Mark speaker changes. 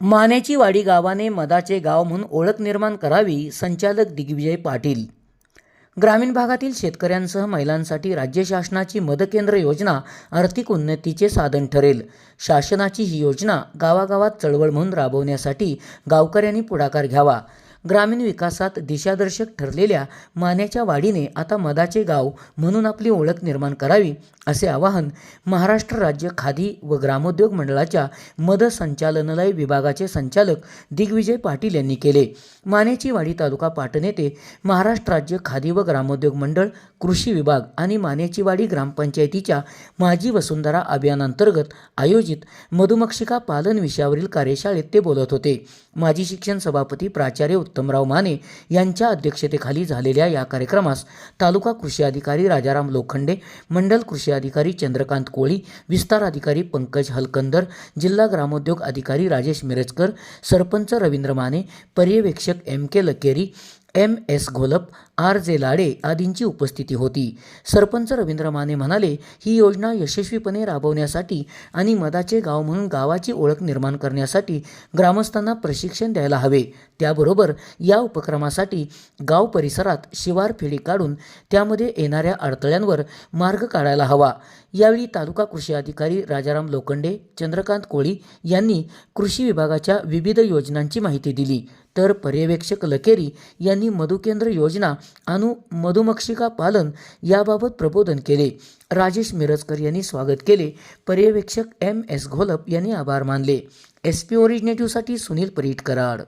Speaker 1: मानेची वाडी गावाने मदाचे गाव म्हणून ओळख निर्माण करावी संचालक दिग्विजय पाटील. ग्रामीण भागातील शेतकऱ्यांसह महिलांसाठी राज्य शासनाची मदकेंद्र योजना आर्थिक उन्नतीचे साधन ठरेल. शासनाची ही योजना गावागावात चळवळ म्हणून राबवण्यासाठी गावकऱ्यांनी पुढाकार घ्यावा. ग्रामीण विकासात दिशादर्शक ठरलेल्या मान्याच्या वाडीने आता मदाचे गाव म्हणून आपली ओळख निर्माण करावी असे आवाहन महाराष्ट्र राज्य खादी व ग्रामोद्योग मंडळाच्या मद संचालनालय विभागाचे संचालक दिग्विजय पाटील यांनी केले. मानेची वाडी तालुका पाटण येथे महाराष्ट्र राज्य खादी व ग्रामोद्योग मंडळ कृषी विभाग आणि मानेची वाडी ग्रामपंचायतीच्या माझी वसुंधरा अभियानांतर्गत आयोजित मधुमक्षिका पालन विषयावरील कार्यशाळेत ते बोलत होते. माजी शिक्षण सभापती प्राचार्य उत्तमराव माने यांच्या अध्यक्षतेखाली झालेल्या या कार्यक्रमास तालुका कृषी अधिकारी राजाराम लोखंडे मंडल कृषी अधिकारी चंद्रकांत कोळी विस्तार अधिकारी पंकज हलकंदर जिल्हा ग्रामोद्योग अधिकारी राजेश मिरजकर सरपंच रवींद्र माने पर्यवेक्षक M K Lakeri M S Gholap R J Lade आदींची उपस्थिती होती. सरपंच रवींद्र माने म्हणाले ही योजना यशस्वीपणे राबवण्यासाठी आणि मदाचे गाव म्हणून गावाची ओळख निर्माण करण्यासाठी ग्रामस्थांना प्रशिक्षण द्यायला हवे. त्याबरोबर या उपक्रमासाठी गाव परिसरात शिवार फेरी काढून त्यामध्ये येणाऱ्या अडथळ्यांवर मार्ग काढायला हवा. यावेळी तालुका कृषी अधिकारी राजाराम लोखंडे चंद्रकांत कोळी यांनी कृषी विभागाच्या विविध योजनांची माहिती दिली. तर पर्यवेक्षक लकेरी यांनी मधुकेंद्र योजना अनु मधुमक्षिका पालन याबाबत प्रबोधन केले. राजेश मिरजकर यांनी स्वागत केले. पर्यवेक्षक एम एस घोलप यांनी आभार मानले. एस पी ओरिजिनेटिव्हसाठी सुनील परीट कराड.